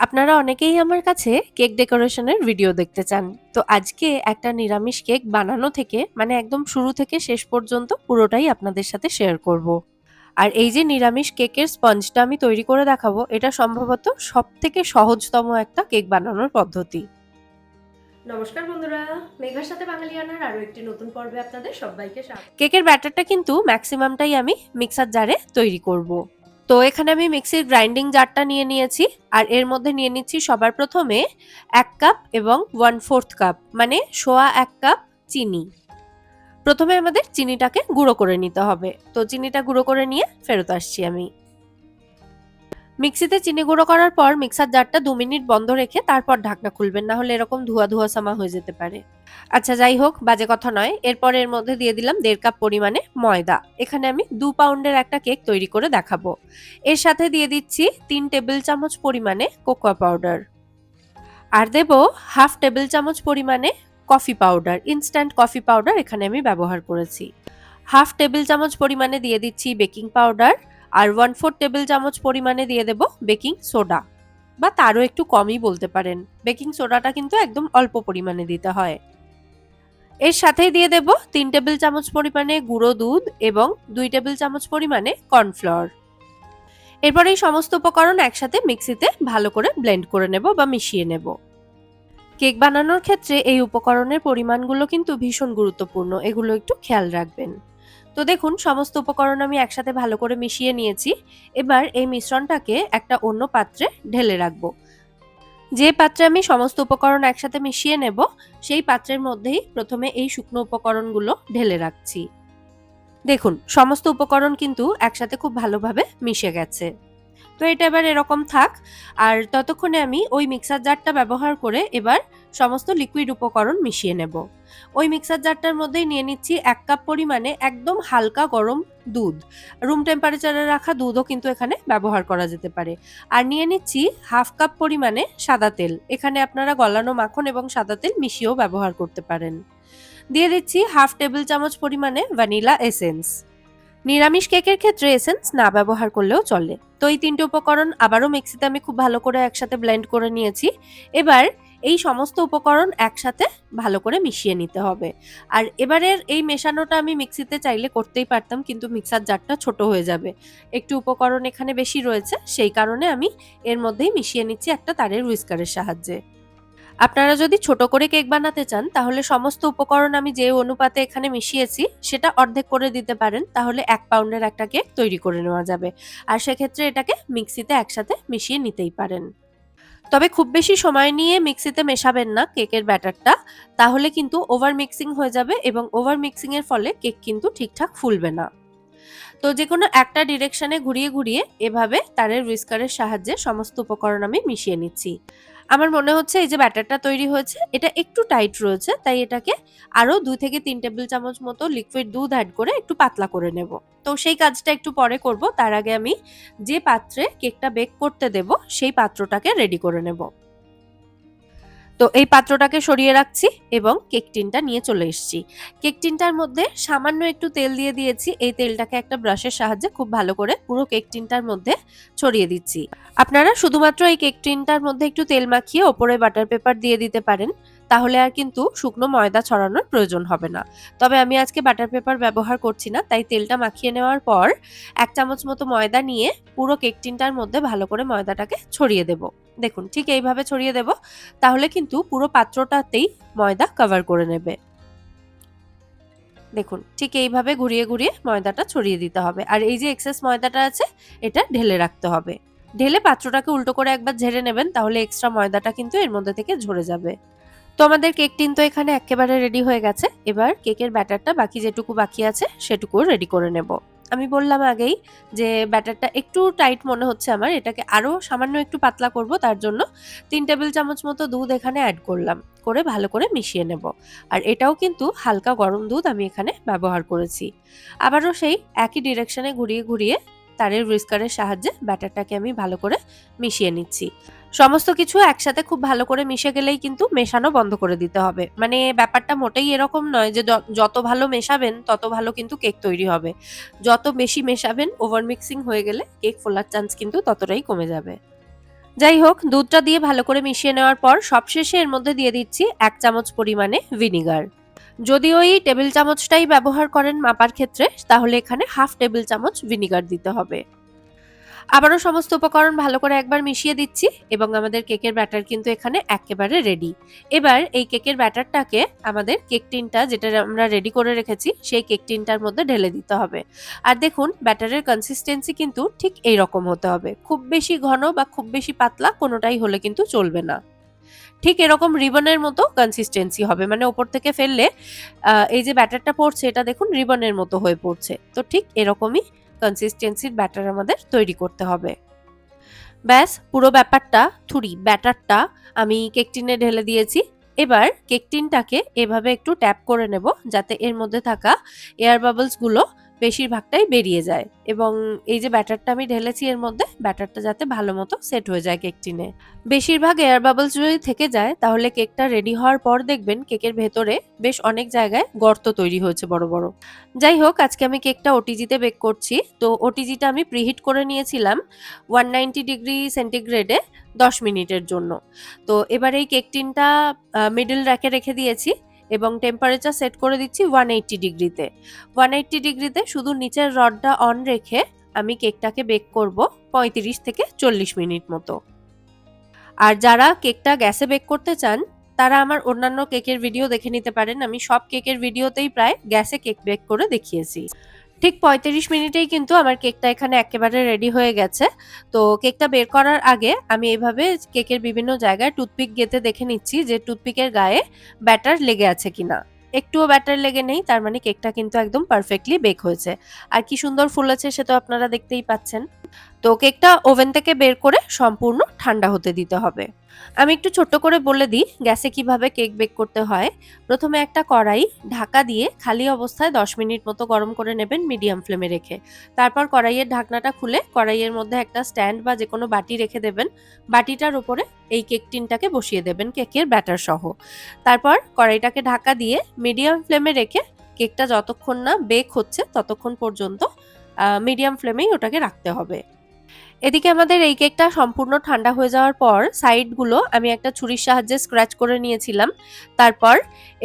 আপনারা অনেকেই আমার কাছে কেক ডেকোরেশনের ভিডিও দেখতে চান তো আজকে একটা নিরামিষ কেক বানানো থেকে মানে একদম শুরু থেকে শেষ পর্যন্ত পুরোটাই আপনাদের সাথে শেয়ার করব। আর এই যে নিরামিষ কেকের স্পঞ্জটা আমি তৈরি করে দেখাবো এটা সম্ভবত সব থেকে সহজতম একটা কেক বানানোর পদ্ধতি নমস্কার বন্ধুরা মেঘার সাথে বাঙালিয়ানার আরও একটি নতুন পর্বে আপনাদের সবাইকে কেকের ব্যাটারটা কিন্তু ম্যাক্সিমামটাই আমি মিক্সার জারে তৈরি করব। তো এখানে আমি মিক্সির গ্রাইন্ডিং জারটা নিয়ে নিয়েছি, আর এর মধ্যে নিয়ে নিচ্ছি সবার প্রথমে এক কাপ এবং ওয়ান ফোর্থ কাপ মানে সোয়া এক কাপ চিনি। প্রথমে আমাদের চিনিটাকে গুঁড়ো করে নিতে হবে। তো চিনিটা গুঁড়ো করে নিয়ে ফেরত আসছি আমি। মিক্সিতে চিনি গুঁড়ো করার পর মিক্সার জারটা দু মিনিট বন্ধ রেখে তারপর ঢাকনা খুলবেন, না হলে এরকম ধোয়া ধোয়া সামা হয়ে যেতে পারে। আচ্ছা যাই হোক, বাজে কথা নয়। এরপর এর মধ্যে দিয়ে দিলাম দেড় কাপ পরিমাণে ময়দা। এখানে আমি দু পাউন্ডের একটা কেক তৈরি করে দেখাবো। এর সাথে দিয়ে দিচ্ছি তিন টেবিল চামচ পরিমাণে কোকোয়া পাউডার। আর দেব হাফ টেবিল চামচ পরিমাণে coffee powder, instant coffee powder এখানে আমি ব্যবহার করেছি। হাফ টেবিল চামচ পরিমাণে দিয়ে দিচ্ছি বেকিং পাউডার। আর ওয়ান ফোর টেবিল চামচ পরিমাণে দিয়ে দেব বেকিং সোডা বা তারও একটু কমই বলতে পারেন। বেকিং সোডাটা কিন্তু একদম অল্প পরিমাণে দিতে হয়। এর সাথেই দিয়ে দেব তিন টেবিল চামচ পরিমাণে গুঁড়ো দুধ এবং দুই টেবিল চামচ পরিমাণে কর্নফ্লাওয়ার এরপর এই সমস্ত উপকরণ একসাথে মিক্সিতে ভালো করে ব্লেন্ড করে নেব বা মিশিয়ে নেব। কেক বানানোর ক্ষেত্রে এই উপকরণের পরিমাণগুলো কিন্তু ভীষণ গুরুত্বপূর্ণ, এগুলো একটু খেয়াল রাখবেন। তো দেখুন, সমস্ত উপকরণ আমি একসাথে ভালো করে মিশিয়ে নিয়েছি। এবার এই মিশ্রণটাকে একটা অন্য পাত্রে ঢেলে রাখব। যে পাত্রে আমি সমস্ত উপকরণ একসাথে মিশিয়ে নেব, সেই পাত্রের মধ্যেই প্রথমে এই শুকনো উপকরণগুলো ঢেলে রাখছি। দেখুন, সমস্ত উপকরণ কিন্তু একসাথে খুব ভালোভাবে মিশে গেছে। তো এটা এবার এরকম থাক। আর ততক্ষণে আমি ওই মিক্সার জারটা ব্যবহার করে এবার সমস্ত লিকুইড উপকরণ মিশিয়ে নেব। ওই মিক্সার জারটার মধ্যেই নিয়ে নিচ্ছি এক কাপ পরিমাণে একদম হালকা গরম দুধ। রুম টেম্পারেচারে রাখা দুধও কিন্তু এখানে ব্যবহার করা যেতে পারে। আর নিয়ে নিচ্ছি হাফ কাপ পরিমাণে সাদা তেল। এখানে আপনারা গলানো মাখন এবং সাদা তেল মিশিয়েও ব্যবহার করতে পারেন। দিয়ে দিচ্ছি হাফ টেবিল চামচ পরিমাণে ভ্যানিলা এসেন্স নিরামিষ কেকের ক্ষেত্রে এসেন্স না ব্যবহার করলেও চলে। তো এই তিনটে উপকরণ আবারও মিক্সিতে আমি খুব ভালো করে একসাথে ব্লেন্ড করে নিয়েছি। এবার এই সমস্ত উপকরণ একসাথে ভালো করে মিশিয়ে নিতে হবে। আর এবারের এই মেশানোটা আমি মিক্সিতে চাইলে করতেই পারতাম, কিন্তু মিক্সার জারটা ছোট হয়ে যাবে। একটু উপকরণ এখানে বেশি রয়েছে, সেই কারণে আমি এর মধ্যেই মিশিয়ে নিচ্ছি একটা তারের হুইস্কারের সাহায্যে। আপনারা যদি ছোট করে কেক বানাতে চান, তাহলে সমস্ত উপকরণ আমি যে অনুপাতে এখানে মিশিয়েছি, সেটা অর্ধেক করে দিতে পারেন, তাহলে এক পাউন্ডের একটা কেক তৈরি করে নেওয়া যাবে। আর সেক্ষেত্রে এটাকে মিক্সিতে একসাথে মিশিয়ে নিতেই পারেন। তবে খুব বেশি সময় নিয়ে মিক্সিতে মেশাবেন না কেকের ব্যাটারটা, তাহলে কিন্তু ওভার মিক্সিং হয়ে যাবে এবং ওভার মিক্সিং এর ফলে কেক কিন্তু ঠিকঠাক ফুলবে না। তো যে কোনো একটা ডিরেকশনে ঘুরিয়ে ঘুরিয়ে এভাবে তারের উইস্কারের সাহায্যে সমস্ত উপকরণ আমি মিশিয়ে নিচ্ছি। আমার মনে হচ্ছে এই যে ব্যাটারটা তৈরি হয়েছে, এটা একটু টাইট রয়েছে, তাই এটাকে আরও দুই থেকে তিন টেবিল চামচ মতো লিকুইড দুধ অ্যাড করে একটু পাতলা করে নেব। তো সেই কাজটা একটু পরে করব, তার আগে আমি যে পাত্রে কেকটা বেক করতে দেব, সেই পাত্রটাকে রেডি করে নেব। তো এই পাত্রটাকে সরিয়ে রাখছি এবং কেক টিনটা নিয়ে চলে এসেছি। কেক টিনটার মধ্যে সামান্য একটু তেল দিয়ে দিয়েছি। এই তেলটাকে একটা ব্রাশের সাহায্যে খুব ভালো করে পুরো কেক টিনটার মধ্যে ছড়িয়ে দিচ্ছি। আপনারা শুধুমাত্র এই কেক টিনটার মধ্যে একটু তেল মাখিয়ে ওপরে বাটার পেপার দিয়ে দিতে পারেন, তাহলে আর কিন্তু শুকনো ময়দা ছড়ানোর প্রয়োজন হবে না। তবে আমি আজকে বাটার পেপার ব্যবহার করছি না, তাই তেলটা মাখিয়ে নেওয়ার পর এক চামচ মতো ময়দা নিয়ে পুরো কেক টিনটার মধ্যে ভালো করে ময়দাটাকে ছড়িয়ে দেব। দেখুন, ঠিক এইভাবে ছড়িয়ে দেব, তাহলে কিন্তু পুরো পাত্রটাতেই ময়দা কভার করে নেবে। দেখুন, ঠিক এইভাবে ঘুরিয়ে ঘুরিয়ে ময়দাটা ছড়িয়ে দিতে হবে। আর এই যে এক্সেস ময়দাটা আছে, এটা ঢেলে রাখতে হবে। ঢেলে পাত্রটাকে উল্টো করে একবার ঝেড়ে নেবেন, তাহলে এক্সট্রা ময়দাটা কিন্তু এর মধ্যে থেকে ঝরে যাবে। তো আমাদের কেক টিন তো এখানে একেবারে রেডি হয়ে গেছে। এবার কেকের ব্যাটারটা বাকি যেটুকু বাকি আছে সেটুকু রেডি করে নেব। আমি বললাম আগেই যে ব্যাটারটা একটু টাইট মনে হচ্ছে আমার, এটাকে আরও সামান্য একটু পাতলা করব তার জন্য তিন টেবিল চামচ মতো দুধ এখানে অ্যাড করলাম, করে ভালো করে মিশিয়ে নেব। আর এটাও কিন্তু হালকা গরম দুধ আমি এখানে ব্যবহার করেছি। আবারও সেই একই ডিরেকশনে ঘুরিয়ে ঘুরিয়ে তারের হুইস্কারের সাহায্যে ব্যাটারটাকে আমি ভালো করে মিশিয়ে নিচ্ছি। সমস্ত কিছু একসাথে খুব ভালো করে মিশে গেলেই কিন্তু মেশানো বন্ধ করে দিতে হবে। মানে ব্যাপারটা মোটেই এরকম নয় যে যত ভালো মেশাবেন, তত ভালো কিন্তু কেক তৈরি হবে। যত বেশি মেশাবেন ওভার মিক্সিং হয়ে গেলে কেক ফোলার চান্স কিন্তু ততটাই কমে যাবে। যাই হোক, দুধটা দিয়ে ভালো করে মিশিয়ে নেওয়ার পর সবশেষে এর মধ্যে দিয়ে দিচ্ছি এক চামচ পরিমাণে ভিনিগার যদি ওই টেবিল চামচটাই ব্যবহার করেন মাপার ক্ষেত্রে, তাহলে এখানে হাফ টেবিল চামচ ভিনিগার দিতে হবে। আবারও সমস্ত উপকরণ ভালো করে একবার মিশিয়ে দিচ্ছি এবং আমাদের কেকের ব্যাটার কিন্তু এখানে একেবারে রেডি এবার এই কেকের ব্যাটারটাকে আমাদের কেক টিনটা যেটা আমরা রেডি করে রেখেছি, সেই কেক টিনটার মধ্যে ঢেলে দিতে হবে। আর দেখুন, ব্যাটারের কনসিস্টেন্সি কিন্তু ঠিক এই রকম হতে হবে। খুব বেশি ঘন বা খুব বেশি পাতলা কোনোটাই হলে কিন্তু চলবে না। ঠিক এরকম রিবনের মতো কনসিস্টেন্সি হবে। মানে ওপর থেকে ফেললে এই যে ব্যাটারটা পড়ছে, এটা দেখুন রিবনের মতো হয়ে পড়ছে। তো ঠিক এরকমই কনসিস্টেন্সির ব্যাটার আমাদের তৈরি করতে হবে। ব্যাস, পুরো ব্যাপারটা, থুরি, ব্যাটারটা আমি কেকটিনে ঢেলে দিয়েছি। এবার কেকটিনটাকে এভাবে একটু ট্যাপ করে নেব, যাতে এর মধ্যে থাকা এয়ার বাবলসগুলো বেশিরভাগটাই বেরিয়ে যায়। এবং এই যে ব্যাটারটা আমি ঢেলেছি এর মধ্যে, ব্যাটারটা যাতে ভালো মতো সেট হয়ে যায় কেক টিনে বেশিরভাগ এয়ার বাবলস যদি থেকে যায়, তাহলে কেকটা রেডি হওয়ার পর দেখবেন কেকের ভেতরে বেশ অনেক জায়গায় গর্ত তৈরি হয়েছে বড় বড়। যাই হোক, আজকে আমি কেকটা ওটিজিতে বেক করছি। তো ওটিজিটা আমি প্রিহিট করে নিয়েছিলাম ওয়ান নাইনটি ডিগ্রি সেন্টিগ্রেডে দশ মিনিটের জন্য। তো এবার এই কেক টিনটা মিডল র্যাকে রেখে দিয়েছি। এবং টেম্পারেচার সেট করে দিচ্ছি ওয়ান এইট্টি ডিগ্রিতে। ওয়ান এইট্টি ডিগ্রিতে শুধু নিচের রডটা অন রেখে আমি কেকটাকে বেক করব পঁয়ত্রিশ থেকে চল্লিশ মিনিট মতো। আর যারা কেকটা গ্যাসে বেক করতে চান, তারা আমার অন্যান্য কেকের ভিডিও দেখে নিতে পারেন। আমি সব কেকের ভিডিওতেই প্রায় গ্যাসে কেক বেক করে দেখিয়েছি। ঠিক পঁয়ত্রিশ মিনিটেই কিন্তু আমার কেকটা এখানে একেবারে রেডি হয়ে গেছে। তো কেকটা বের করার আগে আমি এইভাবে কেকের বিভিন্ন জায়গায় টুথপিক গেতে দেখে নিচ্ছি যে টুথপিকের গায়ে ব্যাটার লেগে আছে কিনা। একটুও ব্যাটার লেগে নেই, তার মানে কেকটা কিন্তু একদম পারফেক্টলি বেক হয়েছে। আর কি সুন্দর ফুলেছে সে তো আপনারা দেখতেই পাচ্ছেন। তো কেকটা ওভেন থেকে বের করে সম্পূর্ণ ঠান্ডা হতে দিতে হবে। আমি একটু ছোট্ট করে বলে দিই, গ্যাসে কীভাবে কেক বেক করতে হয়। প্রথমে একটা কড়াই ঢাকা দিয়ে খালি অবস্থায় 10 মিনিট মতো গরম করে নেবেন মিডিয়াম ফ্লেমে রেখে। তারপর কড়াইয়ের ঢাকনাটা খুলে কড়াইয়ের মধ্যে একটা স্ট্যান্ড বা যে কোনো বাটি রেখে দেবেন। বাটিটার উপরে এই কেক টিনটাকে বসিয়ে দেবেন কেকের ব্যাটার সহ। তারপর কড়াইটাকে ঢাকা দিয়ে মিডিয়াম ফ্লেমে রেখে কেকটা যতক্ষণ না বেক হচ্ছে ততক্ষণ পর্যন্ত মিডিয়াম ফ্লেমেই ওটাকে রাখতে হবে। এদিকে আমাদের এই কেকটা সম্পূর্ণ ঠান্ডা হয়ে যাওয়ার পর সাইডগুলো আমি একটা ছুরির সাহায্যে স্ক্র্যাচ করে নিয়েছিলাম। তারপর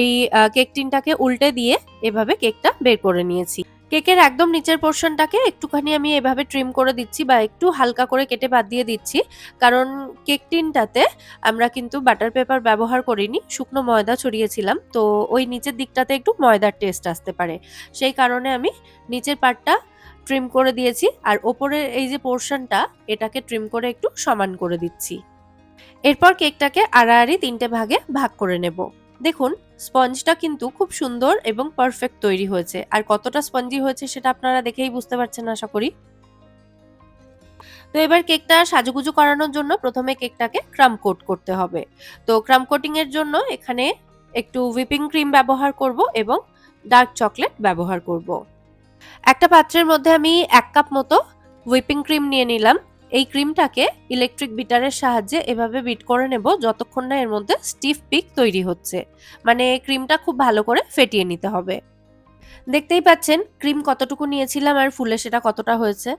এই কেক টিনটাকে উল্টে দিয়ে এভাবে কেকটা বের করে নিয়েছি। কেকের একদম নিচের পোর্শনটাকে একটুখানি আমি এভাবে ট্রিম করে দিচ্ছি বা একটু হালকা করে কেটে বাদ দিয়ে দিচ্ছি। কারণ কেক টিনটাতে আমরা কিন্তু বাটার পেপার ব্যবহার করিনি, শুকনো ময়দা ছড়িয়েছিলাম। তো ওই নিচের দিকটাতে একটু ময়দার টেস্ট আসতে পারে। সেই কারণে আমি নিচের পার্টটা ট্রিম করে দিয়েছি। আর ওপরের এই যে পোর্শনটা এটাকে ট্রিম করে একটু সমান করে দিচ্ছি। এরপর কেকটাকে আড়াআড়ি তিনটে ভাগে ভাগ করে নেব। দেখুন, স্পঞ্জটা কিন্তু খুব সুন্দর এবং পারফেক্ট তৈরি হয়েছে। আর কতটা স্পঞ্জি হয়েছে সেটা আপনারা দেখেই বুঝতে পারছেন, আশা করি। তো এবার কেকটা সাজুগুজু করানোর জন্য প্রথমে কেকটাকে ক্রাম কোট করতে হবে। তো ক্রাম কোটিং এর জন্য এখানে একটু হুইপিং ক্রিম ব্যবহার করব এবং ডার্ক চকলেট ব্যবহার করব। একটা পাত্রের মধ্যে আমি এক কাপ মতো হুইপিং ক্রিম নিয়ে নিলাম। এই ক্রিমটাকে ইলেকট্রিক বিটারের সাহায্যে এভাবে বিট করে নেব যতক্ষণ না এর মধ্যে স্টিফ পিক তৈরি হচ্ছে। মানে ক্রিমটা খুব ভালো করে ফেটিয়ে নিতে হবে। দেখতেই পাচ্ছেন ক্রিম কতটুকু নিয়েছিলাম আর ফুলে সেটা কতটা হয়েছে।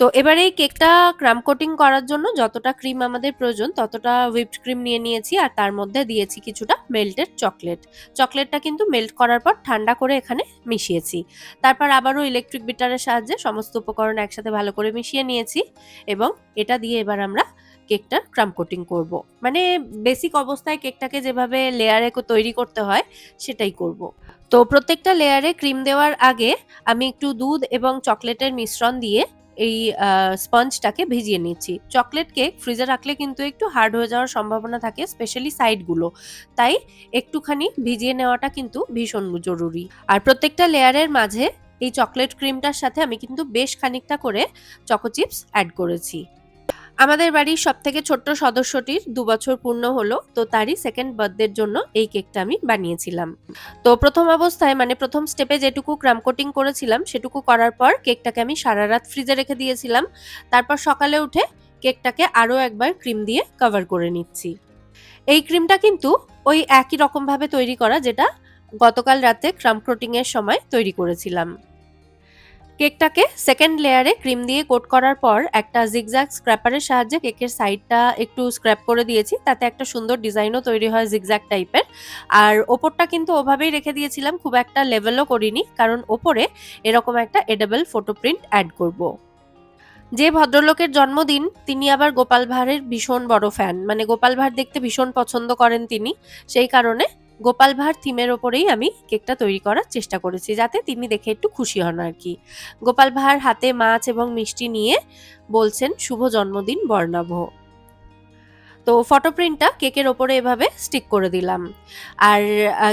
তো এবারে এই কেকটা ক্রাম কোটিং করার জন্য যতটা ক্রিম আমাদের প্রয়োজন, ততটা হুইপড ক্রিম নিয়ে নিয়েছি আর তার মধ্যে দিয়েছি কিছুটা মেল্টেড চকলেট চকলেটটা কিন্তু মেল্ট করার পর ঠান্ডা করে এখানে মিশিয়েছি। তারপর আবারও ইলেকট্রিক বিটারের সাহায্যে সমস্ত উপকরণ একসাথে ভালো করে মিশিয়ে নিয়েছি এবং এটা দিয়ে এবার আমরা কেকটা ক্রাম কোটিং করব। মানে বেসিক অবস্থায় কেকটাকে যেভাবে লেয়ারে তৈরি করতে হয় সেটাই করব। তো প্রত্যেকটা লেয়ারে ক্রিম দেওয়ার আগে আমি একটু দুধ এবং চকলেটের মিশ্রণ দিয়ে এই স্পঞ্জটাকে ভিজিয়ে নিচ্ছি। চকলেট কেক ফ্রিজে রাখলে কিন্তু একটু হার্ড হয়ে যাওয়ার সম্ভাবনা থাকে, স্পেশালি সাইডগুলো। তাই একটুখানি ভিজিয়ে নেওয়াটা কিন্তু ভীষণ জরুরি। আর প্রত্যেকটা লেয়ারের মাঝে এই চকলেট ক্রিমটার সাথে আমি কিন্তু বেশ খানিকটা করে চকো চিপস অ্যাড করেছি। আমাদের বাড়ির সব থেকে ছোট্ট সদস্যটির দু বছর পূর্ণ হলো, তো তারই সেকেন্ড বার্থডের জন্য এই কেকটা আমি বানিয়েছিলাম। তো প্রথম অবস্থায় মানে প্রথম স্টেপে যেটুকু ক্রাম কোটিং করেছিলাম, সেটুকু করার পর কেকটাকে আমি সারা রাত ফ্রিজে রেখে দিয়েছিলাম। তারপর সকালে উঠে কেকটাকে আরও একবার ক্রিম দিয়ে কভার করে নিচ্ছি। এই ক্রিমটা কিন্তু ওই একই রকম ভাবে তৈরি করা, যেটা গতকাল রাতে ক্রাম কোটিং এর সময় তৈরি করেছিলাম। কেকটাকে সেকেন্ড লেয়ারে ক্রিম দিয়ে কোট করার পর একটা জিগজ্যাগ স্ক্র্যাপারের সাহায্যে কেকের সাইডটা একটু স্ক্র্যাপ করে দিয়েছি। তাতে একটা সুন্দর ডিজাইনও তৈরি হয় জিগজ্যাগ টাইপের আর ওপরটা কিন্তু ওভাবেই রেখে দিয়েছিলাম, খুব একটা লেভেলও করিনি, কারণ ওপরে এরকম একটা এডেবল ফটো প্রিন্ট অ্যাড করব। যে ভদ্রলোকের জন্মদিন, তিনি আবার গোপাল ভাঁড়ের ভীষণ বড় ফ্যান মানে গোপাল ভাঁড় দেখতে ভীষণ পছন্দ করেন তিনি, সেই কারণে গোপাল ভাঁড় থিমের ওপরেই আমি কেকটা তৈরি করার চেষ্টা করেছি, যাতে তিনি দেখে একটু খুশি হন আর কি। গোপাল ভাঁড় হাতে মাছ এবং মিষ্টি নিয়ে বলছেন, শুভ জন্মদিন বর্ণাভ। তো ফটো প্রিন্টটা কেকের ওপরে এভাবে স্টিক করে দিলাম। আর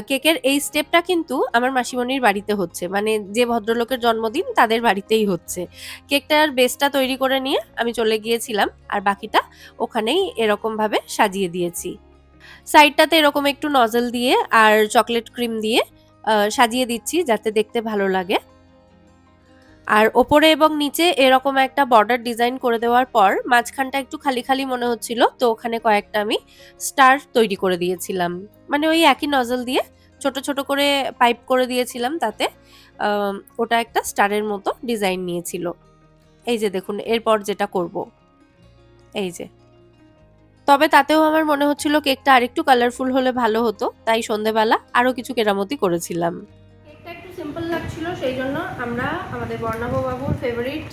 কেকের এই স্টেপটা কিন্তু আমার মাসিমণির বাড়িতে হচ্ছে মানে যে ভদ্রলোকের জন্মদিন তাদের বাড়িতেই হচ্ছে। কেকটার বেসটা তৈরি করে নিয়ে আমি চলে গিয়েছিলাম, আর বাকিটা ওখানেই এরকমভাবে সাজিয়ে দিয়েছি। সাইডটাতে এরকম একটু নজল দিয়ে আর চকলেট ক্রিম দিয়ে সাজিয়ে দিচ্ছি যাতে দেখতে ভালো লাগে। আর ওপরে এবং নিচে এরকম একটা বর্ডার ডিজাইন করে দেওয়ার পর, মাঝখানটা একটু খালি খালি মনে হচ্ছিল, তো ওখানে কয়েকটা আমি স্টার তৈরি করে দিয়েছিলাম। মানে ওই একই নজল দিয়ে ছোট ছোট করে পাইপ করে দিয়েছিলাম তাতে ওটা একটা স্টারের মতো ডিজাইন নিয়েছিল। এই যে দেখুন, এরপর যেটা করব। এই যে। তবে তাতেও আমার মনে হচ্ছিল কেকটা আরেকটু কালারফুল হলে ভালো হতো তাই সন্ধেবেলা আরও কিছু কেরামতি করেছিলাম। কেকটা একটু সিম্পল লাগছিল সেই জন্য আমরা আমাদের বর্ণাভ বাবুর ফেভারিট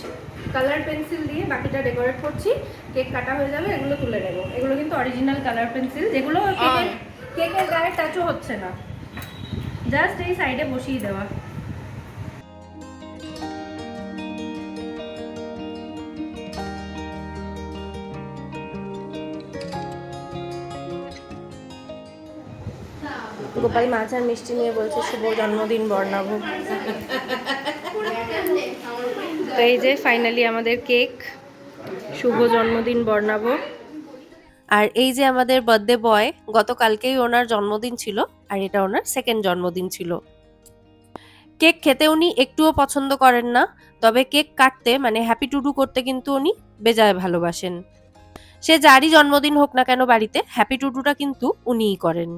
কালার পেন্সিল দিয়ে বাকিটা ডেকোরেট করছি। কেক কাটা হয়ে যাবে এগুলো তুলে নেব। এগুলো কিন্তু অরিজিনাল কালার পেন্সিল যেগুলো কেকের কেকের গায়ে টাচও হচ্ছে না। জাস্ট এই সাইডে বসিয়ে দেওয়া। গোপাল মাছ আর মিষ্টি নিয়ে বলছে, শুভ জন্মদিন, বর্ণাভ। তো এই যে ফাইনালি আমাদের কেক শুভ জন্মদিন, বর্ণাভ। আর এই যে আমাদের বার্থডে বয় গতকালকেই ওনার জন্মদিন ছিল, আর এটা ওনার সেকেন্ড জন্মদিন ছিল। কেক খেতে উনি একটুও পছন্দ করেন না, তবে কেক কাটতে মানে হ্যাপি টুডু করতে কিন্তু উনি বেজায় ভালোবাসেন। সে যারই জন্মদিন হোক না কেন বাড়িতে হ্যাপি টুডুটা কিন্তু উনিই করেন।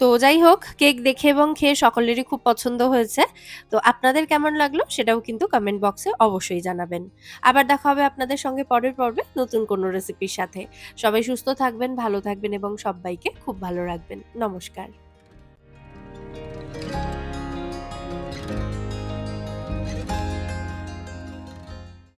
তো যাই হোক কেক দেখে এবং খেয়ে সকলেরই খুব পছন্দ হয়েছে। তো আপনাদের কেমন লাগল সেটাও কিন্তু কমেন্ট বক্সে অবশ্যই জানাবেন। আবার দেখা হবে আপনাদের সঙ্গে পরের পর্বে নতুন কোনো রেসিপির সাথে। সবাই সুস্থ থাকবেন, ভালো থাকবেন এবং সবাইকে খুব ভালো রাখবেন। নমস্কার।